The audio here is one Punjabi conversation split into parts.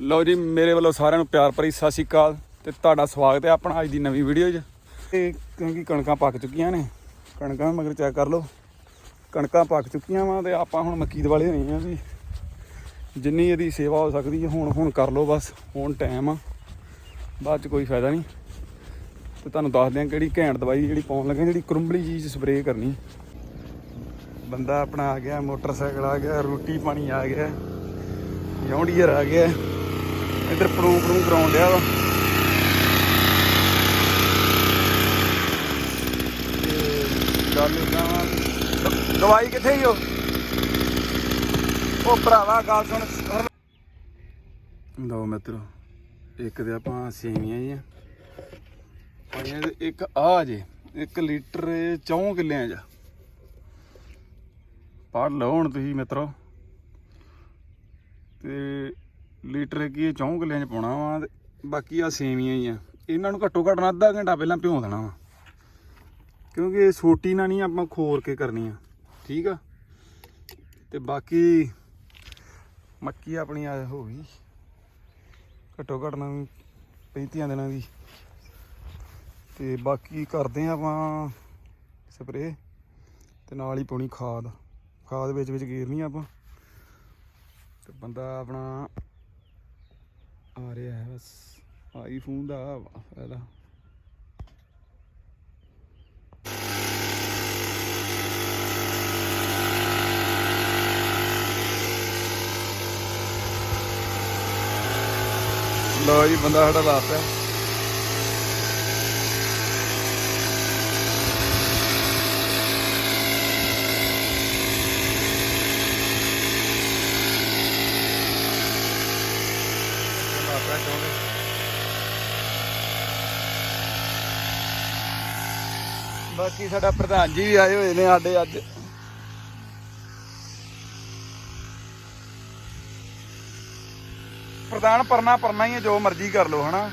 ਲਓ ਜੀ, ਮੇਰੇ ਵੱਲੋਂ ਸਾਰਿਆਂ ਨੂੰ ਪਿਆਰ ਭਰੀ ਸਤਿ ਸ਼੍ਰੀ ਅਕਾਲ ਤੇ ਤੁਹਾਡਾ ਸਵਾਗਤ ਹੈ ਆਪਣਾ ਅੱਜ ਦੀ ਨਵੀਂ ਵੀਡੀਓ 'ਚ। ਤੇ ਕਿਉਂਕਿ ਕਣਕਾਂ ਪੱਕ ਚੁੱਕੀਆਂ ਨੇ, ਕਣਕਾਂ ਮਗਰ ਚੈੱਕ ਕਰ ਲਓ। ਕਣਕਾਂ ਪੱਕ ਚੁੱਕੀਆਂ ਵਾ ਤੇ ਆਪਾਂ ਹੁਣ ਮੱਕੀ ਦੇ ਵਾਲੇ ਹੋਏ ਆ ਵੀ ਜਿੰਨੀ ਇਹਦੀ ਸੇਵਾ ਹੋ ਸਕਦੀ ਹੈ, ਹੁਣ ਹੁਣ ਕਰ ਲਓ ਬਸ, ਹੁਣ ਟਾਈਮ ਆ। ਬਾਅਦ 'ਚ ਕੋਈ ਫਾਇਦਾ ਨਹੀਂ। ਤੇ ਤੁਹਾਨੂੰ ਦੱਸਦੇ ਆ ਕਿਹੜੀ ਘੈਂਟ ਦਵਾਈ ਜਿਹੜੀ ਪਾਉਣ ਲੱਗੇ ਜਿਹੜੀ ਕਰੁੰਬਲੀ ਚੀਜ਼ ਸਪਰੇਅ ਕਰਨੀ। ਬੰਦਾ ਆਪਣਾ ਆ ਗਿਆ, ਮੋਟਰਸਾਈਕਲ ਆ ਗਿਆ, ਰੋਟੀ ਪਾਣੀ ਆ ਗਿਆ ਜੌਂਡੀਅਰ ਆ ਗਿਆ। ਇੱਧਰ ਪੜੂ ਪੜੂ ਕਰਾਉਣ ਡਿਆ ਵਾ। ਗੱਲ ਏਦਾਂ ਦਵਾਈ ਕਿੱਥੇ ਗਈ ਉਹ? ਭਰਾਵਾ, ਗੱਲ ਸੁਣ। ਲਓ ਮਿੱਤਰੋ, ਇੱਕ ਤੇ ਆਪਾਂ ਸੇਵੀਆਂ ਹੀ ਪਾਈਆਂ ਇੱਕ ਆ ਜੇ 1 ਲੀਟਰ 4 ਕਿੱਲਿਆਂ ਚ। ਪੜ ਲਓ ਹੁਣ ਤੁਸੀਂ ਮਿੱਤਰੋ। ਤੇ ਲੀਟਰ ਕੀ 4 ਕਿੱਲਿਆਂ ਚ ਪਾਉਣਾ ਵਾ ਤੇ ਬਾਕੀ ਆ ਸੇਵੀਆਂ ਹੀ ਆ। ਇਹਨਾਂ ਨੂੰ ਘੱਟੋ ਘੱਟ ਨਾ ਅੱਧਾ ਘੰਟਾ ਪਹਿਲਾਂ ਭਿਉਂ ਦੇਣਾ ਵਾ। ਕਿਉਂਕਿ ਇਹ ਸੋਟੀ ਨਾਲ ਨਹੀਂ ਆਪਾਂ ਖੋਰ ਕੇ ਕਰਨੀ ਆ ਠੀਕ ਆ? ਤੇ ਬਾਕੀ ਮੱਕੀ ਆਪਣੀ ਆ ਹੋ ਗਈ। ਘੱਟੋ ਘੱਟ ਨਾ 35 ਦਿਨਾਂ ਦੀ। ਤੇ ਬਾਕੀ ਕਰਦੇ ਆ ਆਪਾਂ ਸਪਰੇ ਤੇ ਨਾਲ ਹੀ ਪਾਉਣੀ ਖਾਦ। ਖਾਦ ਵਿੱਚ ਵਿੱਚ ਗੇਰਨੀ ਆਪਾਂ। ਤੇ ਬੰਦਾ ਆਪਣਾ ਆ ਰਿਹਾ ਹੈ ਬਸ। ਆਈਫੋਨ ਦਾ ਫਾਇਦਾ। ਲੋ ਜੀ ਬੰਦਾ ਸਾਡਾ ਲਾਤਾ ਲਾਤਾ ਕਿਉਂਕਿ ਬਾਕੀ ਸਾਡਾ ਪ੍ਰਧਾਨ ਜੀ ਵੀ ਆਏ ਹੋਏ ਨੇ ਸਾਡੇ ਅੱਜ। ਪ੍ਰਧਾਨ ਪਰਨਾ ਪਰਨਾ ਹੀ ਹੈ ਜੋ ਮਰਜ਼ੀ ਕਰ ਲਓ ਹਨਾ?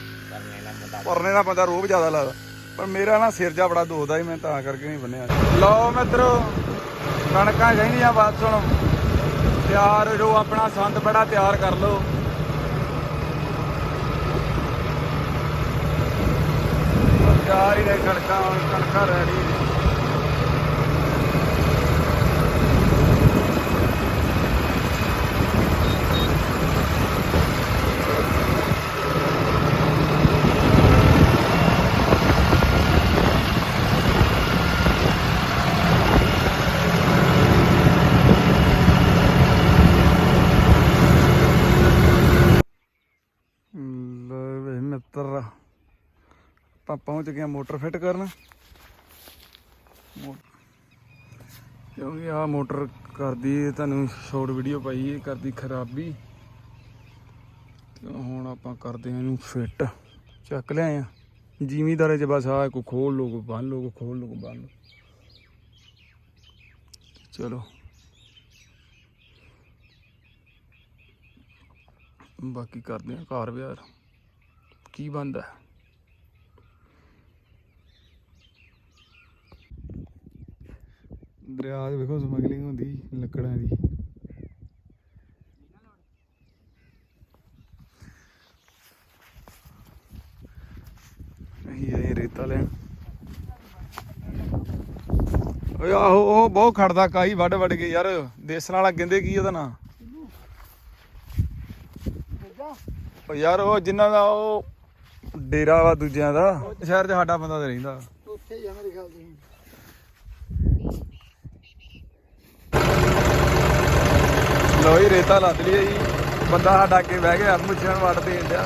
ਪਰਨੇ ਦਾ ਬੰਦਾ ਰੋਬ ਜ਼ਿਆਦਾ ਲੱਗਦਾ ਪਰ ਮੇਰਾ ਨਾ ਸਿਰ ਜਾ ਬੜਾ ਦੋਦਾ ਹੀ ਮੈਂ ਤਾਂ ਕਰਕੇ ਨਹੀਂ ਬੰਨਿਆ। ਲਓ ਮਿੱਤਰੋ ਕਣਕਾਂ ਚਾਹੀਦੀਆਂ ਬਾਤ ਸੁਣੋ। ਤਿਆਰ ਜੋ ਆਪਣਾ ਸੰਦ ਬੜਾ ਤਿਆਰ ਕਰ ਲਓ। ਤਿਆਰ ਹੀ ਨੇ ਕਣਕਾਂ ਹੁਣ ਕਣਕਾਂ ਰੈਡੀ ਨੇ ਲੈ ਵੇ ਮਿੱਤਰ ਆਪਾਂ ਪਹੁੰਚ ਗਏ ਮੋਟਰ ਫਿੱਟ ਕਰਨ। ਕਿਉਂਕਿ ਆ ਮੋਟਰ ਕਰਦੀ ਤੁਹਾਨੂੰ ਸ਼ੋਰਟ ਵੀਡੀਓ ਪਾਈ ਹੈ ਕਰਦੀ ਖਰਾਬੀ। ਹੁਣ ਆਪਾਂ ਕਰਦੇ ਹਾਂ ਇਹਨੂੰ ਫਿੱਟ। ਚੱਕ ਲਿਆਏ ਆ। ਜ਼ਿਮੀਦਾਰੇ ਚ ਬਸ ਆ ਕੋ ਖੋਲ ਲੋ ਕੋ ਬੰਨ ਲੋ ਕੋ ਖੋਲ ਲੋ ਕੋ ਬੰਨ ਲੋ ਚਲੋ। ਬਾਕੀ ਕਰਦੇ ਆ ਘਰ ਵਿਆਰ ਕੀ ਬੰਦਾ ਦਰਿਆ ਦੇ ਵੇਖੋ ਸਮਗਲਿੰਗ ਹੁੰਦੀ ਲੱਕੜਾਂ ਦੀ। ਅਸੀਂ ਆਏ ਰੇਤਾ ਲੈਣ ਓਏ ਆਹੋ, ਉਹ ਬਹੁਤ ਖੜਦਾ ਕਾਈ ਵੱਡ ਵੱਡ ਕੇ ਯਾਰ। ਦੇਸਣ ਵਾਲਾ ਕਹਿੰਦੇ ਕੀ ਉਹਦਾ ਨਾਂ? ਉਹ ਯਾਰ ਉਹ ਜਿਨ੍ਹਾਂ ਦਾ ਉਹ ਡੇਰਾ ਵਾ ਦੂਜਿਆਂ ਦਾ। ਸ਼ਹਿਰ 'ਚ ਸਾਡਾ ਬੰਦਾ ਤੇ ਰਹਿੰਦਾ। ਉੱਥੇ ਹੀ ਆ ਮੇਰੇ ਖਿਆਲ ਦੀ ਲੋਈ ਰੇਤਾ ਲੱਦ ਲਈ ਜੀ। ਬੰਦਾ ਸਾਡਾ ਅੱਗੇ ਬਹਿ ਗਿਆ, ਮੁੱਛਾਂ ਵੜ ਦੇਣ ਡਿਆ।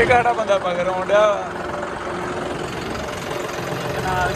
ਇਹ ਕਿਹੜਾ ਬੰਦਾ ਮਗਰ ਆਉਣ ਡਿਆ ਨਾਲ